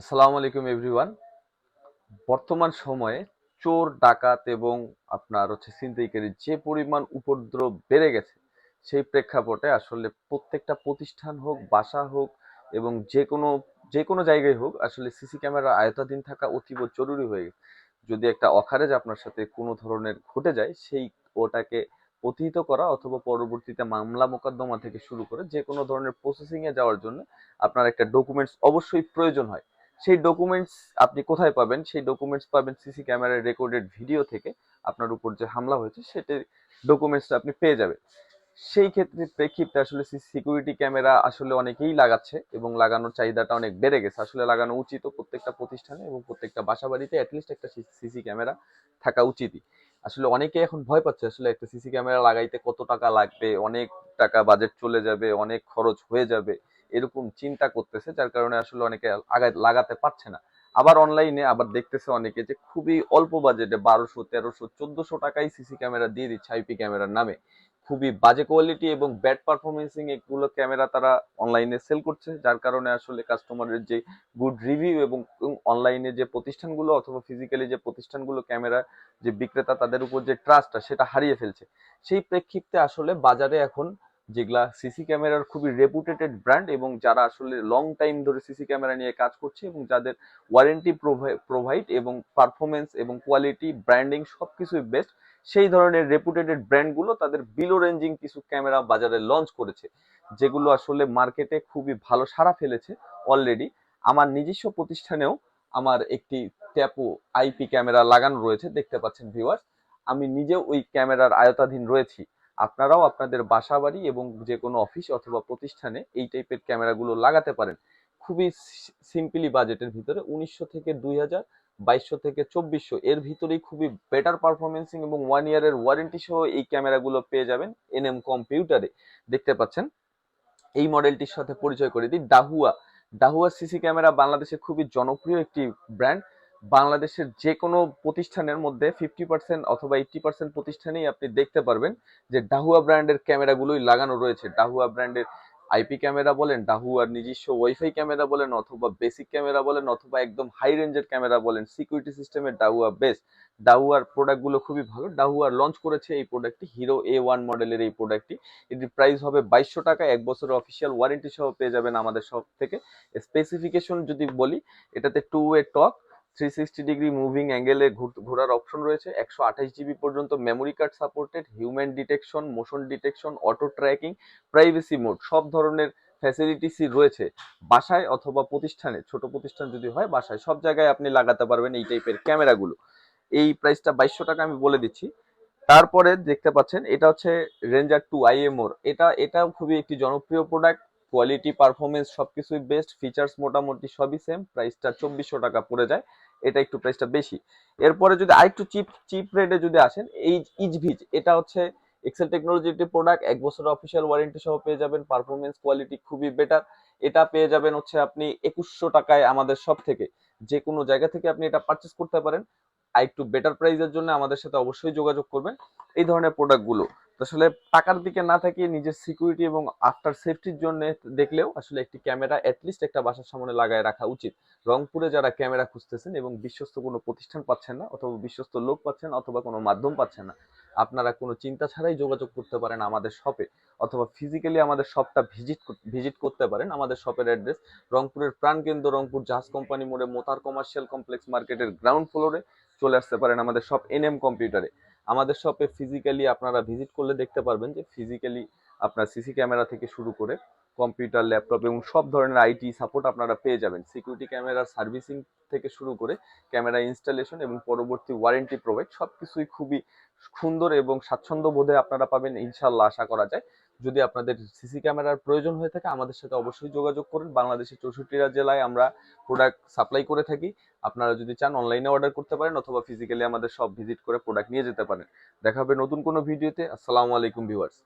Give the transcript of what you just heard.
আসসালামু আলাইকুম এভরিওয়ান বর্তমান সময়ে চোর, ডাকাত এবং আপনার হচ্ছে ছিনতাইকারীর যে পরিমাণ উপদ্রব বেড়ে গেছে, সেই প্রেক্ষাপটে আসলে প্রত্যেকটা প্রতিষ্ঠান হোক, বাসা হোক এবং যে কোনো যে কোনো জায়গায় হোক, আসলে সিসি ক্যামেরা আয়তাধীন থাকা অতীব জরুরি হয়ে গেছে। যদি একটা অখারেজ আপনার সাথে কোনো ধরনের ঘটে যায়, সেই ওটাকে প্রতিহিত করা অথবা পরবর্তীতে মামলা মোকদ্দমা থেকে শুরু করে যে কোনো ধরনের প্রসেসিং এ যাওয়ার জন্য আপনার একটা ডকুমেন্টস অবশ্যই প্রয়োজন হয়। সেই ডকুমেন্টস আপনি কোথায় পাবেন, সেই ডকুমেন্টস পাবেন সিসি ক্যামেরার রেকর্ডেড ভিডিও থেকে আপনার উপর যে হামলা হয়েছে সেটার ডকুমেন্টসটা আপনি পেয়ে যাবেন। সেই ক্ষেত্রে প্রেক্ষিতে আসলে সিকিউরিটি ক্যামেরা আসলে অনেকেই লাগাচ্ছে এবং লাগানোর চাহিদাটা অনেক বেড়ে গেছে। আসলে লাগানো উচিত প্রত্যেকটা প্রতিষ্ঠানে এবং প্রত্যেকটা বাসা বাড়িতে অ্যাটলিস্ট একটা সিসি ক্যামেরা থাকা উচিতই। আসলে অনেকে এখন ভয় পাচ্ছে আসলে একটা সিসি ক্যামেরা লাগাইতে কত টাকা লাগবে, অনেক টাকা বাজেট চলে যাবে, অনেক খরচ হয়ে যাবে। এরকম চিন্তা করতেছে, যার কারণে আসলে অনেকে আগায় লাগাতে পারছে না। আবার অনলাইনে আবার দেখতেছে অনেকে যে খুবই অল্প বাজেটে বারোশো, তেরোশো, চোদ্দশো টাকায় সিসি ক্যামেরা দিয়ে দিচ্ছে আইপি ক্যামেরার নামে। খুবই বাজে কোয়ালিটি এবং ব্যাড পারফরমেন্সিং এগুলো ক্যামেরা তারা অনলাইনে সেল করছে, যার কারণে আসলে কাস্টমারের যে গুড রিভিউ এবং অনলাইনে যে প্রতিষ্ঠানগুলো অথবা ফিজিক্যালি যে প্রতিষ্ঠানগুলো ক্যামেরা যে বিক্রেতা তাদের উপর যে ট্রাস্টটা সেটা হারিয়ে ফেলছে। সেই প্রেক্ষিতে আসলে বাজারে এখন যেগুলা সিসি ক্যামেরার খুবই রেপুটেটেড ব্র্যান্ড এবং যারা আসলে লং টাইম ধরে সিসি ক্যামেরা নিয়ে কাজ করছে এবং যাদের ওয়ারেন্টি প্রোভাইড এবং পারফরমেন্স এবং কোয়ালিটি ব্র্যান্ডিং সব কিছুই বেস্ট সেই ধরনের রেপুটেটেড ব্র্যান্ডগুলো তাদের বিলো রেঞ্জিং কিছু ক্যামেরা বাজারে লঞ্চ করেছে, যেগুলো আসলে মার্কেটে খুবই ভালো সাড়া ফেলেছে অলরেডি আমার নিজস্ব প্রতিষ্ঠানেও আমার একটি ট্যাপো আইপি ক্যামেরা লাগানো রয়েছে, দেখতে পাচ্ছেন ভিউয়ার্স আমি নিজেও ওই ক্যামেরার আয়তাধীন রয়েছি। আপনারাও আপনাদের বাসা বাড়ি এবং যে কোনো অফিস অথবা প্রতিষ্ঠানে এই টাইপের ক্যামেরাগুলো লাগাতে পারেন। খুবই সিম্পলি বাজেটের ভিতরে উনিশশো থেকে দুই হাজার, বাইশশো থেকে চব্বিশশো। এর ভিতরেই খুবই বেটার পারফরমেন্সিং এবং ওয়ান ইয়ারের ওয়ারেন্টি সহ এই ক্যামেরাগুলো পেয়ে যাবেন এনএম কম্পিউটারে দেখতে পাচ্ছেন? এই মডেলটির সাথে পরিচয় করে দিই ডাহুয়া ডাহুয়া সিসি ক্যামেরা বাংলাদেশে খুবই জনপ্রিয় একটি ব্র্যান্ড বাংলাদেশের যে কোনো প্রতিষ্ঠানের মধ্যে ফিফটি পার্সেন্ট অথবা এইটটি পার্সেন্ট প্রতিষ্ঠানেই আপনি দেখতে পারবেন যে ডাহুয়া ব্র্যান্ডের ক্যামেরাগুলোই লাগানো রয়েছে। ডাহুয়া ব্র্যান্ডের আইপি ক্যামেরা বলেন ডাহুয়ার নিজস্ব ওয়াইফাই ক্যামেরা বলেন, অথবা বেসিক ক্যামেরা বলেন, অথবা একদম হাই রেঞ্জের ক্যামেরা বলেন সিকিউরিটি সিস্টেমের ডাহুয়া বেস্ট ডাহুয়ার প্রোডাক্টগুলো খুবই ভালো। ডাহুয়ার লঞ্চ করেছে এই প্রোডাক্টটি হিরো এ ওয়ান মডেলের এই প্রোডাক্টটি এটির প্রাইস হবে বাইশশো টাকা, এক বছরের অফিসিয়াল ওয়ারেন্টি সহ পেয়ে যাবেন আমাদের সব থেকে। স্পেসিফিকেশন যদি বলি, এটাতে two way talk three sixty degree moving অ্যাঙ্গেলে ঘোরার অপশন রয়েছে। একশো আঠাশ জিবি পর্যন্ত memory card supported human detection motion detection auto tracking privacy mode সব ধরনের ফ্যাসিলিটিসই রয়েছে বাসায় অথবা প্রতিষ্ঠানে। ছোট প্রতিষ্ঠান যদি হয়, বাসায় সব জায়গায় আপনি লাগাতে পারবেন এই টাইপের ক্যামেরাগুলো এই প্রাইসটা বাইশশো টাকা আমি বলে দিচ্ছি। তারপরে দেখতে পাচ্ছেন, এটা হচ্ছে রেঞ্জার টু আইএমওর এটা, এটাও খুবই একটি জনপ্রিয় প্রোডাক্ট কোয়ালিটি পারফরমেন্স সবকিছুই বেস্ট ফিচার্স মোটামুটি সবই সেম প্রাইসটা চব্বিশশো টাকা পড়ে যায়, এটা একটু প্রাইসটা বেশি। এরপরে যদি আরেকটু চিপ চিপ রেটে যদি আসেন, এই ইজভিজ এটা হচ্ছে এক্সেল টেকনোলজির একটি প্রোডাক্ট এক বছরের অফিসিয়াল ওয়ারেন্টি সহ পেয়ে যাবেন পারফরমেন্স কোয়ালিটি খুবই বেটার এটা পেয়ে যাবেন হচ্ছে আপনি একুশশো টাকায় আমাদের সব থেকে। যে কোনো জায়গা থেকে আপনি এটা পারচেস করতে পারেন আর একটু বেটার প্রাইসের জন্য আমাদের সাথে অবশ্যই যোগাযোগ করবেন এই ধরনের প্রোডাক্টগুলো আসলে টাকার দিকে না থাকিয়ে নিজের সিকিউরিটি এবং আফটার সেফটির জন্য দেখলেও আসলে একটি ক্যামেরা অ্যাটলিস্ট একটা বাসার সামনে লাগায় রাখা উচিত। রংপুরে যারা ক্যামেরা খুঁজতেছেন এবং বিশ্বস্ত কোনো প্রতিষ্ঠান পাচ্ছেন না অথবা বিশ্বস্ত লোক পাচ্ছেন অথবা কোনো মাধ্যম পাচ্ছেন না, আপনারা কোনো চিন্তা ছাড়াই যোগাযোগ করতে পারেন আমাদের শপে অথবা ফিজিক্যালি আমাদের শপটা ভিজিট ভিজিট করতে পারেন আমাদের শপের অ্যাড্রেস রংপুরের প্রাণকেন্দ্র রংপুর জাহাজ কোম্পানি মোড়ে মোতার কমার্শিয়াল কমপ্লেক্স মার্কেটের গ্রাউন্ড ফ্লোরে চলে আসতে পারেন আমাদের সব এনএম কম্পিউটারে আমাদের শপে ফিজিক্যালি আপনারা ভিজিট করলে দেখতে পারবেন যে ফিজিক্যালি আপনার সিসি ক্যামেরা থেকে শুরু করে কম্পিউটার, ল্যাপটপ এবং সব ধরনের আইটি সাপোর্ট আপনারা পেয়ে যাবেন। সিকিউরিটি ক্যামেরার সার্ভিসিং থেকে শুরু করে ক্যামেরা ইনস্টলেশন এবং পরবর্তী ওয়ারেন্টি প্রোভাইড সব কিছুই খুবই সুন্দর এবং স্বাচ্ছন্দ্য বোধে আপনারা পাবেন ইনশাল্লাহ আশা করা যায়। যদি আপনাদের সিসি ক্যামেরার প্রয়োজন হয়ে থাকে, আমাদের সাথে অবশ্যই যোগাযোগ করুন। বাংলাদেশের চৌষট্টিটা জেলায় আমরা প্রোডাক্ট সাপ্লাই করে থাকি। আপনারা যদি চান অনলাইনে অর্ডার করতে পারেন অথবা ফিজিক্যালি আমাদের সব ভিজিট করে প্রোডাক্ট নিয়ে যেতে পারেন। দেখা হবে নতুন কোনো ভিডিওতে আসসালামু আলাইকুম ভিউয়ার্স